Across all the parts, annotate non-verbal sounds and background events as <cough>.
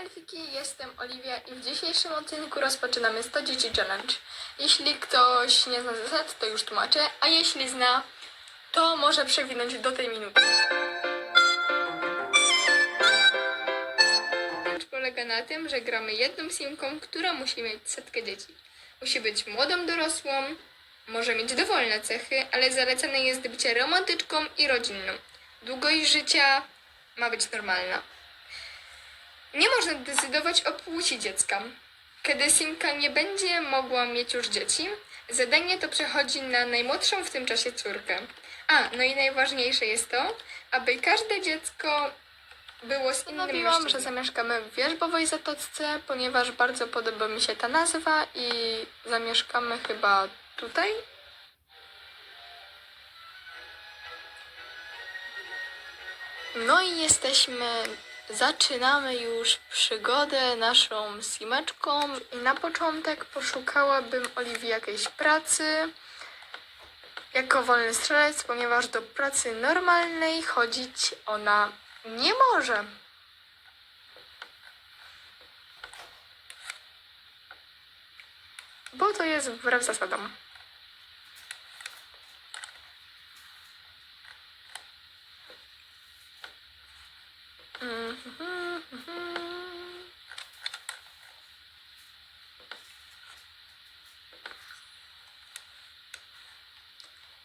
Elfiki, jestem Oliwia i w dzisiejszym odcinku rozpoczynamy 100 dzieci challenge. Jeśli ktoś nie zna zasad, to już tłumaczę, a jeśli zna, to może przewinąć do tej minuty. Polega na tym, że gramy jedną simką, która musi mieć setkę dzieci. Musi być młodą dorosłą, może mieć dowolne cechy, ale zalecane jest bycie romantyczką i rodzinną. Długość życia ma być normalna. Nie można decydować o płci dziecka. Kiedy Simka nie będzie mogła mieć już dzieci, zadanie to przechodzi na najmłodszą w tym czasie córkę. A, no i najważniejsze jest to, aby każde dziecko było z innym Mówiłam, że zamieszkamy w Wierzbowej Zatoczce, ponieważ bardzo podoba mi się ta nazwa i zamieszkamy chyba tutaj. No i jesteśmy, zaczynamy już przygodę naszą z Simeczką i na początek poszukałabym Oliwii jakiejś pracy jako wolny strzelec, ponieważ do pracy normalnej chodzić ona nie może. Bo to jest wbrew zasadom.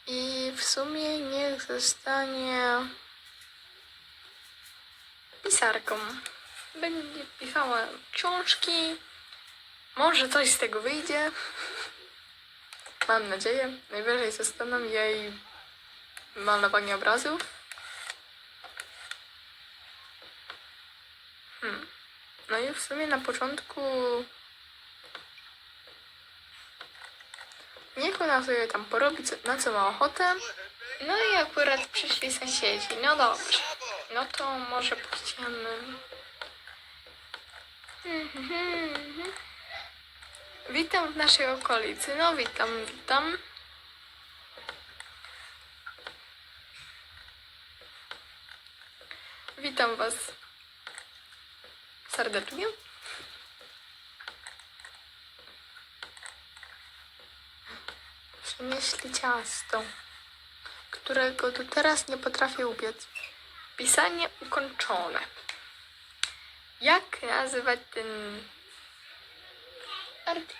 I w sumie niech zostanie pisarką. Będzie pisała książki. Może coś z tego wyjdzie. Mam nadzieję. Najwyżej zostaną jej malowanie obrazów. Hmm. No i w sumie na początku niech ona sobie tam porobi, co, na co ma ochotę. No i akurat przyszli sąsiedzi. No dobrze. No to może pójdziemy. <laughs> Witam w naszej okolicy. No witam, witam. Witam Was serdecznie. Przynieśli ciasto, którego do teraz nie potrafię upiec. Pisanie ukończone. Jak nazywać ten artykuł?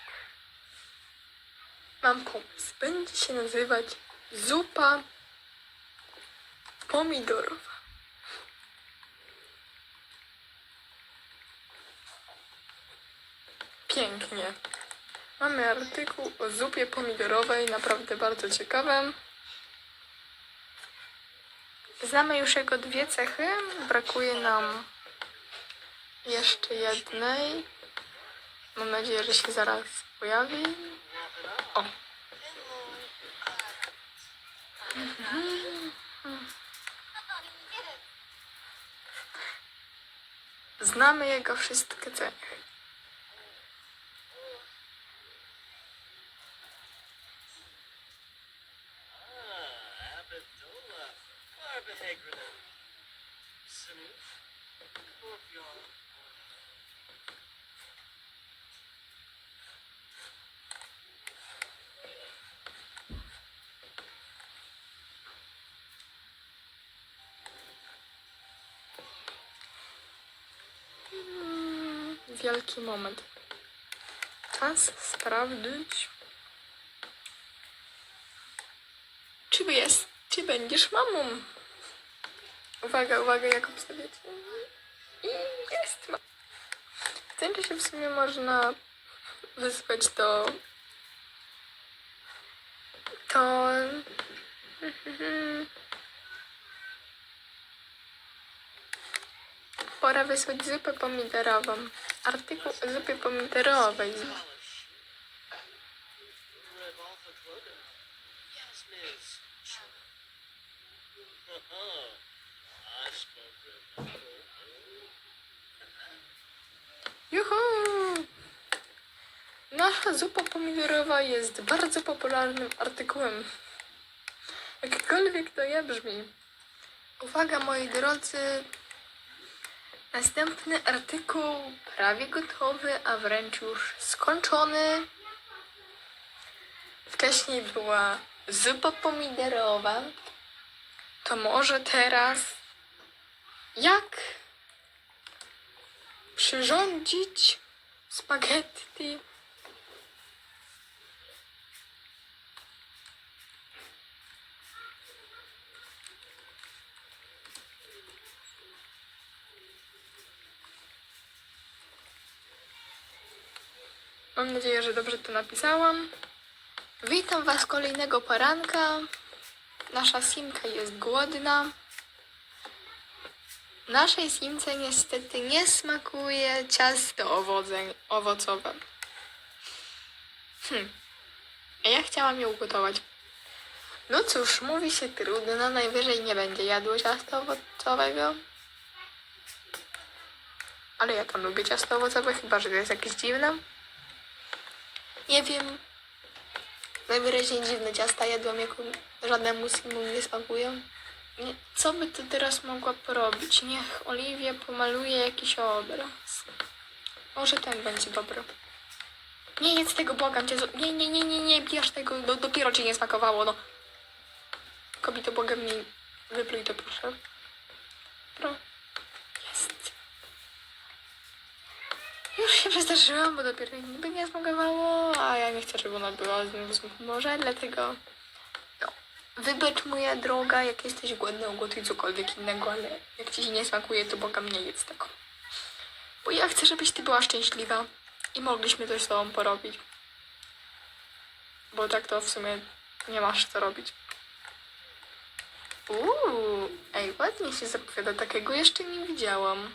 Mam pomysł. Będzie się nazywać zupa pomidorowa. Pięknie. Mamy artykuł o zupie pomidorowej, naprawdę bardzo ciekawym. Znamy już jego dwie cechy, brakuje nam jeszcze jednej. Mam nadzieję, że się zaraz pojawi. O. Znamy jego wszystkie cechy. Wielki moment. Czas sprawdzić, czy jest, czy będziesz mamą. Uwaga, uwaga, jak obstawiacie. I jest ma. W tym czasie w sumie można wysłać to... To... <laughs> Pora wysłać zupę pomidorową. Artykuł o zupie pomidorowej. Juhu! Nasza zupa pomidorowa jest bardzo popularnym artykułem. Jakkolwiek to nie brzmi. Uwaga moi drodzy, Następny artykuł prawie gotowy, a wręcz już skończony. Wcześniej była zupa pomidorowa. To może teraz jak przyrządzić spaghetti Mam nadzieję, że dobrze to napisałam. Witam Was kolejnego poranka. Nasza simka jest głodna. Naszej simce niestety nie smakuje ciasto owoce, owocowe. Hm. Ja chciałam ją ugotować. No cóż, mówi się trudno, najwyżej nie będzie jadło ciasta owocowego. Ale ja tam lubię ciasto owocowe, chyba że to jest jakieś dziwne. Nie wiem. Najwyraźniej dziwne ciasta jadłam, jako żadnemu simu nie smakują. Co by tu teraz mogła porobić? Niech Oliwia pomaluje jakiś obraz. Może ten będzie dobry. Nie jedz tego, błagam cię. Nie, nie, nie, nie, nie, bierz tego. Do, dopiero ci nie smakowało, no. Kobito, błagam, nie wypluj to, proszę. Pro. Jest. Już się przestraszyłam, bo dopiero niby nie smakowało, a ja nie chcę, żeby ona była znowu w humorze, dlatego no, wybacz moja droga, jak jesteś głodna, ugotuj cokolwiek innego, ale jak ci się nie smakuje, to błagam nie jedz tego. Bo ja chcę, żebyś ty była szczęśliwa i mogliśmy coś z tobą porobić. Bo tak to w sumie nie masz co robić. Uuu, ej, ładnie się zapowiada, takiego jeszcze nie widziałam.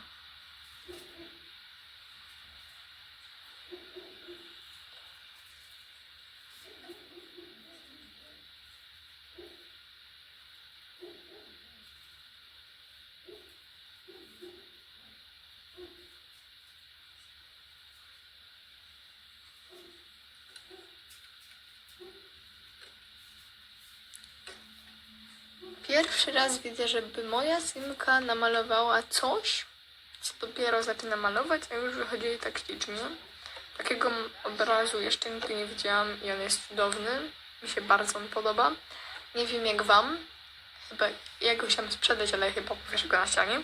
Pierwszy raz widzę, żeby moja synka namalowała coś, co dopiero zaczyna malować, a już wychodzi jej tak ślicznie. Takiego obrazu jeszcze nigdy nie widziałam i on jest cudowny. Mi się bardzo on podoba. Nie wiem jak wam. Chyba ja go chciałam sprzedać, ale chyba powieszę go na ścianie.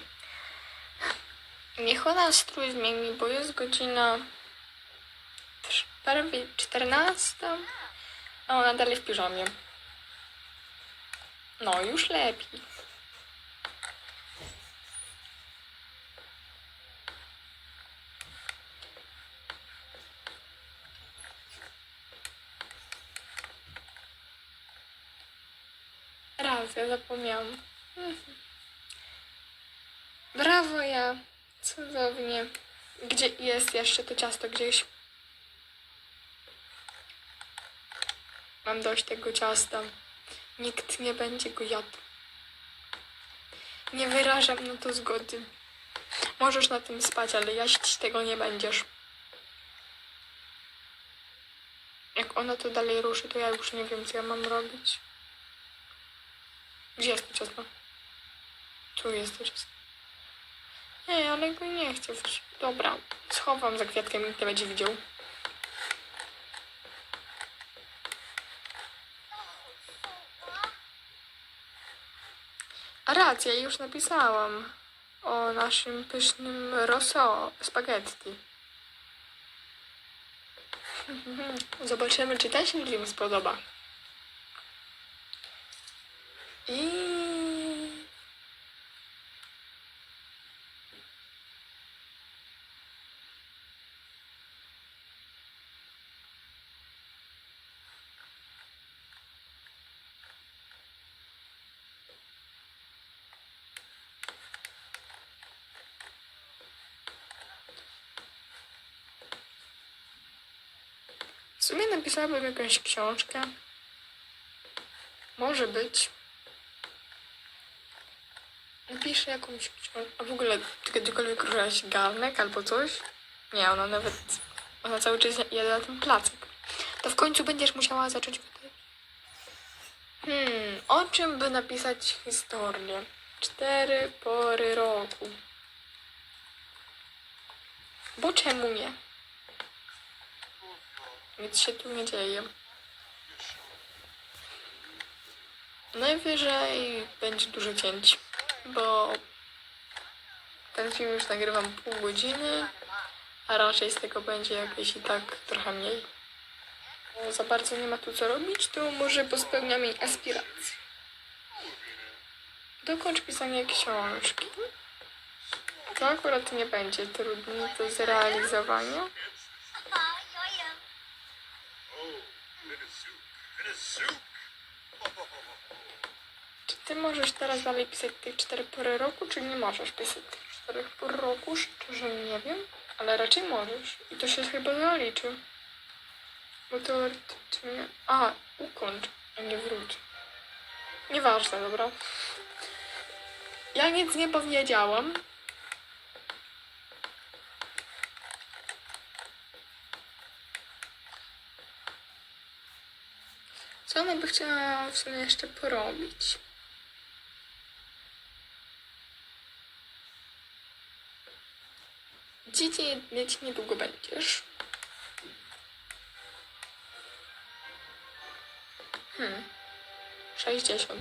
Niech ona strój zmieni, bo jest godzina prawie 14, a ona dalej w piżamie. No, już lepiej. Raz, ja zapomniałam. Mhm. Brawo ja. Cudownie. Gdzie jest jeszcze to ciasto gdzieś? Mam dość tego ciasta. Nikt nie będzie go jadł. Nie wyrażam na to zgody. Możesz na tym spać, ale jaść tego nie będziesz. Jak ona to dalej ruszy, to ja już nie wiem, co ja mam robić. Gdzie jest to ciasto? Tu jest to ciasto. Nie, ale go nie chcę. Dobra, schowam za kwiatkiem, nikt nie będzie widział. A racja, już napisałam o naszym pysznym rosso spaghetti. <laughs> Zobaczymy, czy ten się ludziom spodoba. I... W sumie napisałabym jakąś książkę. Może być. Napiszę jakąś książkę. A w ogóle czy kiedykolwiek ruszyłaś garnek albo coś? Nie, ona nawet... Ona cały czas jada na ten placek. To w końcu będziesz musiała zacząć gotować. Hmm, o czym by napisać historię? Cztery pory roku. Bo czemu nie? Nic się tu nie dzieje. Najwyżej będzie dużo cięć, bo ten film już nagrywam pół godziny, a raczej z tego będzie jakieś i tak trochę mniej. Bo za bardzo nie ma tu co robić, to może pospełniam jej aspiracje. Dokończ pisanie książki. To akurat nie będzie trudne do zrealizowania. Czy ty możesz teraz dalej pisać tych cztery pory roku, czy nie możesz pisać tych czterech por roku? Szczerze nie wiem, ale raczej możesz. I to się chyba zaliczy. Bo teoretycznie... A, ukończ, a nie wróć. Nieważne, dobra. Ja nic nie powiedziałam. Co ona by chciała w sumie jeszcze porobić? Dzieci mieć niedługo będziesz. Hmm. 60.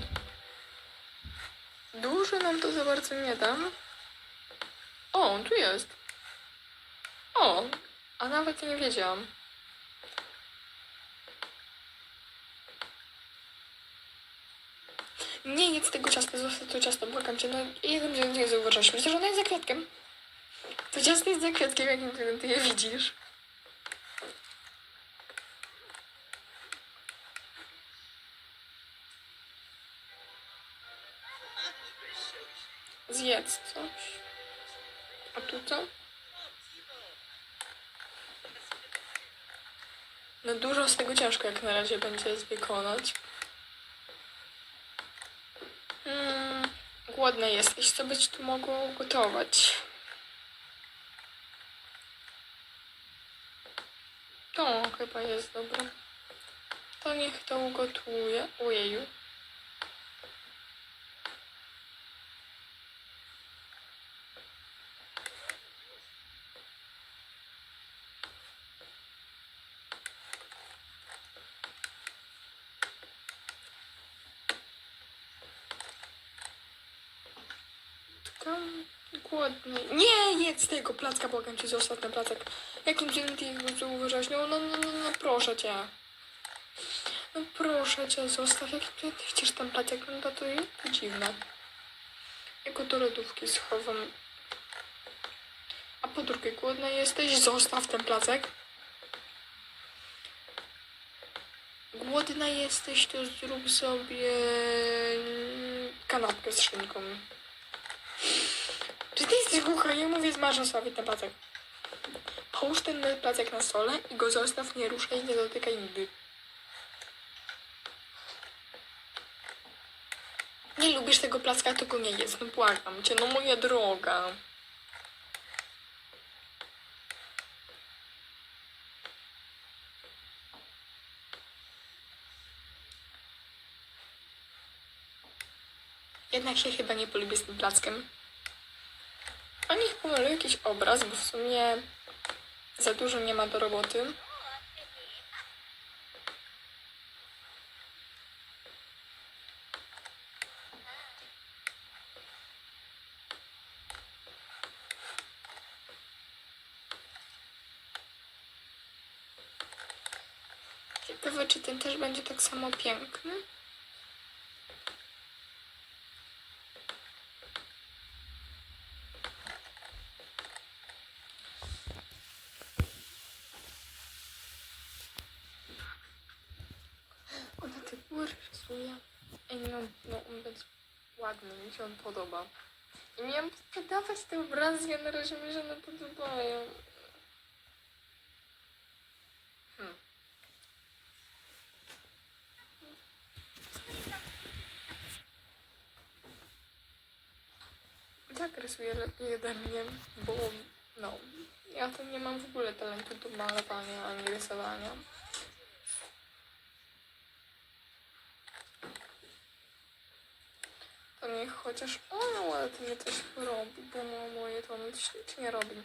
Dużo nam to za bardzo nie da. O, tu jest. O, a nawet nie wiedziałam. Nie jedz tego ciasta, zostaw to ciasto, błagam cię. No, jeden dzień nie zauważyłeś. Myślę, że ona jest za kwiatkiem. To ciasto jest za kwiatkiem, ty, ty je widzisz. Zjedz coś. A tu co? No dużo z tego ciężko jak na razie będzie wykonać. Mm, głodna jesteś, co być tu mogło gotować? To chyba jest dobre. To niech to ugotuje. Ojeju. Tam Nie jedz tego placka, błagam cię, zostaw ten placek. Jakim cudem ty zauważyłeś? No, no, no, no, no, proszę cię. No proszę cię, zostaw. Jakim ty chcesz ten placek? No to, to dziwne. Ja go do lodówki schowam. A po drugie, głodna jesteś? Zostaw ten placek. Głodna jesteś, to zrób sobie kanapkę z szynką. Jesteś? Ja mówię, zmarzę sobie ten placek. Połóż ten placek na stole i go zostaw, nie ruszaj, nie dotykaj nigdy. Nie lubisz tego placka, to go nie jest. No błagam cię, no moja droga. Jednak się chyba nie polubię z tym plackiem. A niech pomaluje jakiś obraz, bo w sumie za dużo nie ma do roboty. Ciekawe, czy ten też będzie tak samo piękny? Ona te góry rysuje. Ej, no, no on będzie ładny, mi się on podoba. I miałam podawać te obrazy, a na razie mi one podobają. Hmm. Tak rysuję lepiej ode mnie, bo no, ja to nie mam w ogóle talentu do malowania ani rysowania. Chociaż ona ładnie coś robi, bo no, moje to on ślicznie robi.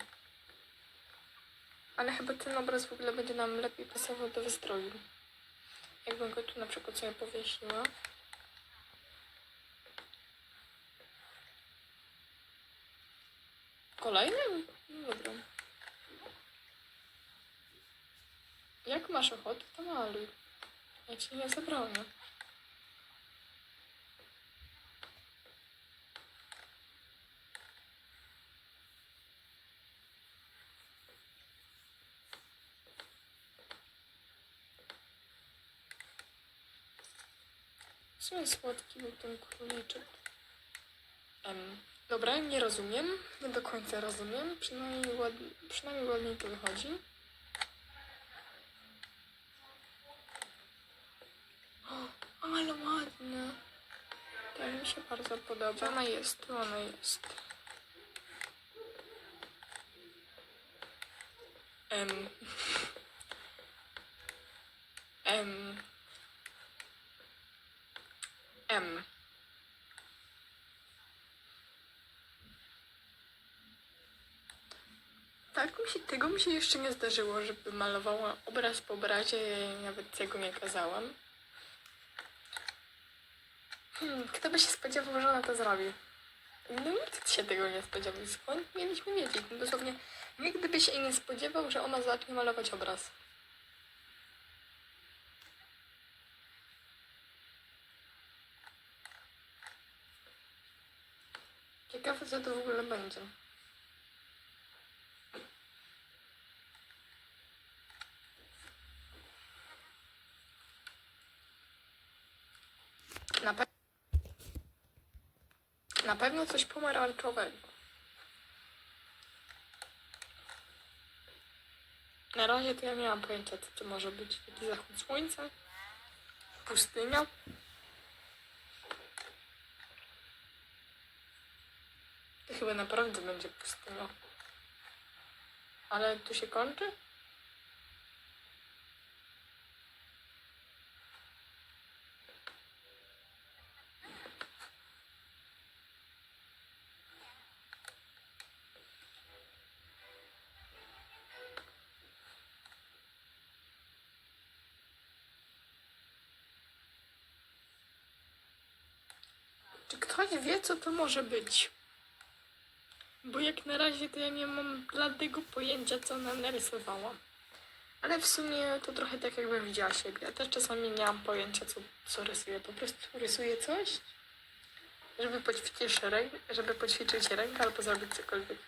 Ale chyba ten obraz w ogóle będzie nam lepiej pasował do wystroju. Jakbym go tu na przykład sobie powiesiła. Kolejnym? No Dobra. Jak masz ochotę, to maluj. Ja ci nie zabronię. Słodki był ten króliczek. Em, dobra, nie rozumiem. Nie do końca rozumiem. Przynajmniej, ład, przynajmniej ładniej to wychodzi. O, ale ładne. To mi się bardzo podoba. Ona jest, ona jest. Em. <laughs> Em. M. Tak mi się, jeszcze nie zdarzyło, żeby malowała obraz po obrazie, nawet tego nie kazałam. Hmm, kto by się spodziewał, że ona to zrobi? No nikt się tego nie spodziewał. Skąd mieliśmy wiedzieć? No dosłownie nikt by się nie spodziewał, że ona zacznie malować obraz. Ciekawe, co to w ogóle będzie. Na, pe- na pewno coś pomarańczowego. Na razie to ja nie mam pojęcia, co to może być. Taki zachód słońca, pustynia. To chyba naprawdę będzie pustynia. Ale tu się kończy? Czy ktoś wie, co to może być? Bo jak na razie to ja nie mam bladego pojęcia, co ona narysowała. Ale w sumie to trochę tak, jakbym widziała siebie. Ja też czasami nie mam pojęcia, co, co rysuję. Po prostu rysuję coś, żeby poćwiczyć rękę, żeby poćwiczyć rękę albo zrobić cokolwiek.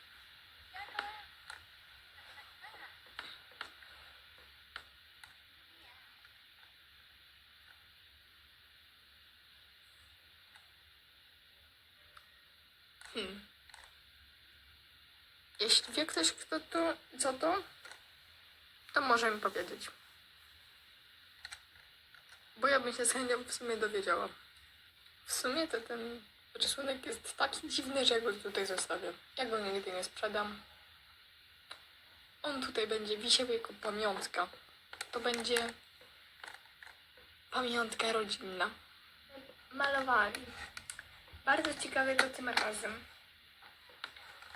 Hmm. Jeśli wie ktoś, kto to, co to, to może mi powiedzieć. Bo ja bym się z chęcią w sumie dowiedziała. W sumie to ten rysunek jest taki dziwny, że ja go tutaj zostawię. Ja go nigdy nie sprzedam. On tutaj będzie wisiał jako pamiątka. To będzie pamiątka rodzinna. Malowali. Bardzo ciekawego tym razem.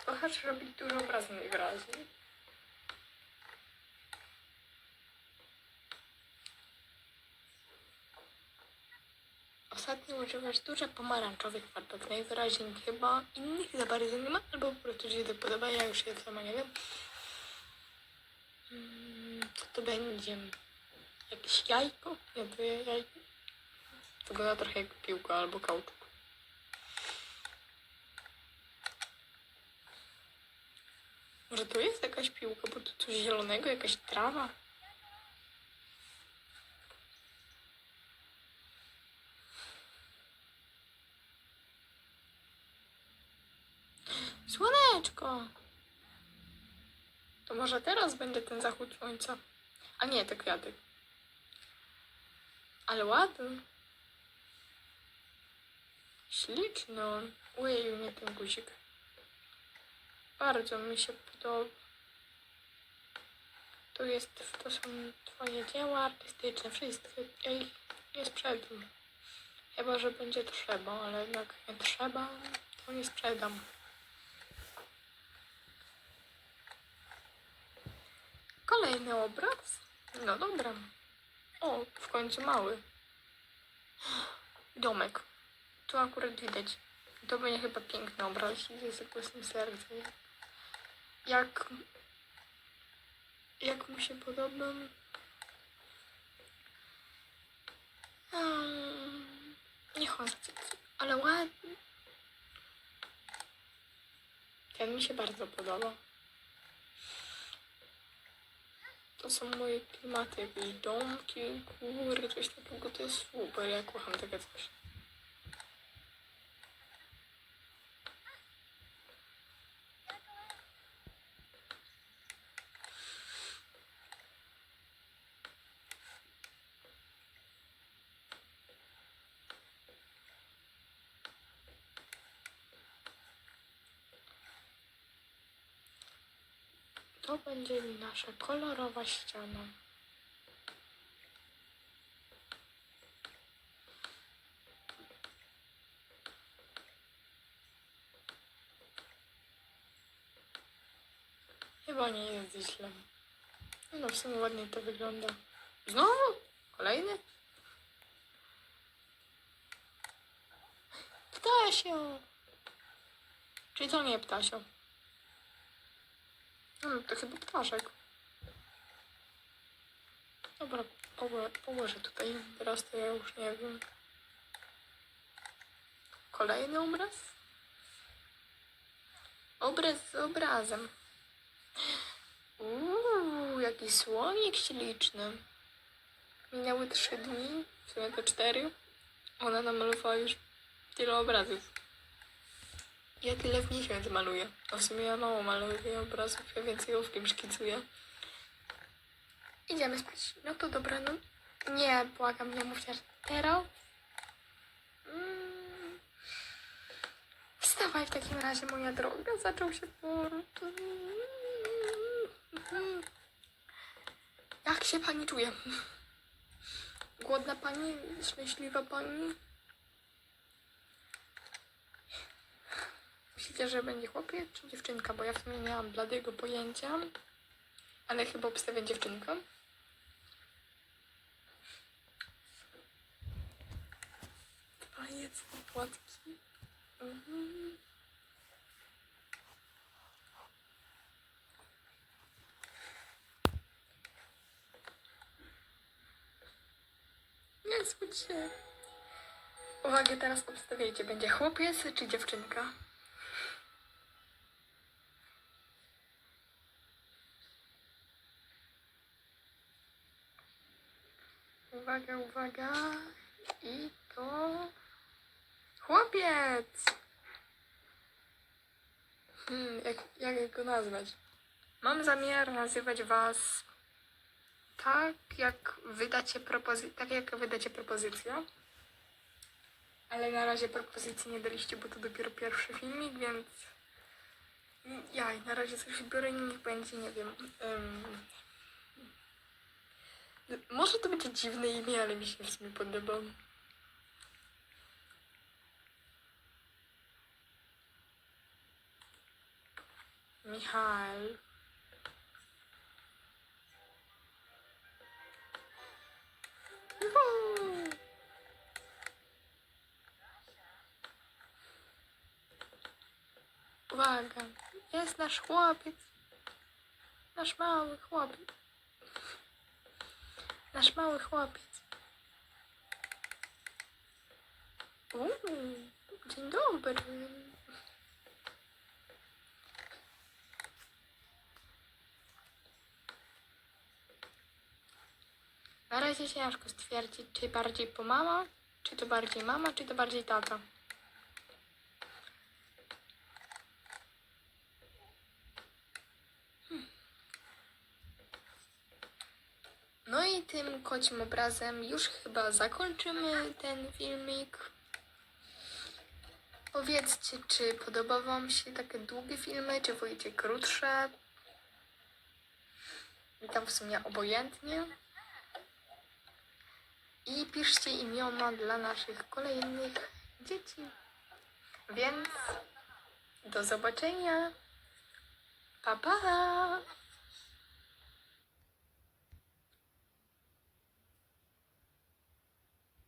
Kochasz robić dużo obrazów najwyraźniej. Ostatnio używasz dużo pomarańczowych farbek. Najwyraźniej chyba innych za bardzo nie ma, albo po prostu ci to podoba, ja już je sama nie wiem. Mm, Co to będzie? Jakieś jajko? Nie, to jajko. Wygląda trochę jak piłka albo kauczuk. Może tu jest jakaś piłka, bo tu coś zielonego, jakaś trawa? Słoneczko! To może teraz będzie ten zachód słońca? A nie, te kwiaty. Ale ładny. Śliczny on. Ujej, nie ten guzik. Bardzo mi się podoba. Tu jest, to są twoje dzieła artystyczne, wszystkie. Nie sprzedam. Chyba, że będzie trzeba, ale jak nie trzeba, to nie sprzedam. Kolejny obraz? No dobra. O, w końcu mały. Domek. Tu akurat widać. To będzie chyba piękny obraz z zakłysnym sercem. Jak... Jak mu się podoba? Hmm, niech on zcyci. Ale ładny. Ten mi się bardzo podoba. To są moje klimaty, jakieś domki, góry, coś takiego, to jest super, ja kocham takie coś. To będzie nasza kolorowa ściana. Chyba nie jest źle. No w sumie ładnie to wygląda. Znowu? Kolejny? Ptasio! Czyli to nie ptasio. Hmm, to chyba ptaszek. Dobra, położę tutaj. Teraz to ja już nie wiem. Kolejny obraz? Obraz z obrazem. Uuu, jaki słonik śliczny. Minęły trzy dni, w sumie to cztery. Ona namalowała już tyle obrazów. Ja tyle w miesiąc maluję. A w sumie ja mało maluję obrazów, ja więcej ołówkiem szkicuję. Idziemy spać. No to dobra, no. Nie, błagam, nie mówcie, teraz. Mm. Wstawaj w takim razie, moja droga. Zaczął się port. Jak się pani czuje? Głodna pani? Szczęśliwa pani? Myślicie, że będzie chłopiec czy dziewczynka? Bo ja w sumie nie mam bladego pojęcia. Ale chyba obstawię dziewczynkę. Pajec i płatki. Mhm. Nie smuć się. Teraz obstawiajcie, będzie chłopiec czy dziewczynka? Uwaga, uwaga. I to... Chłopiec! Hmm, jak, jak go nazwać? Mam zamiar nazywać was tak, jak wydacie propozycję, tak jak wydacie propozycję. Ale na razie propozycji nie daliście, bo to dopiero pierwszy filmik, więc ja na razie coś biorę i niech będzie, nie wiem. em, może to będzie dziwne imię, ale mi się w sumie podoba. Michał. Juhu! Uwaga, jest nasz chłopiec. Nasz mały chłopiec. Nasz mały chłopiec. Uuu, dzień dobry. Na razie ciężko stwierdzić, czy bardziej po mama, czy to bardziej mama, czy to bardziej tata. No i tym kocim obrazem już chyba zakończymy ten filmik. Powiedzcie, czy podoba Wam się takie długie filmy, czy wolicie krótsze. Mi tam w sumie obojętnie. I piszcie imiona dla naszych kolejnych dzieci. Więc do zobaczenia. Pa, pa!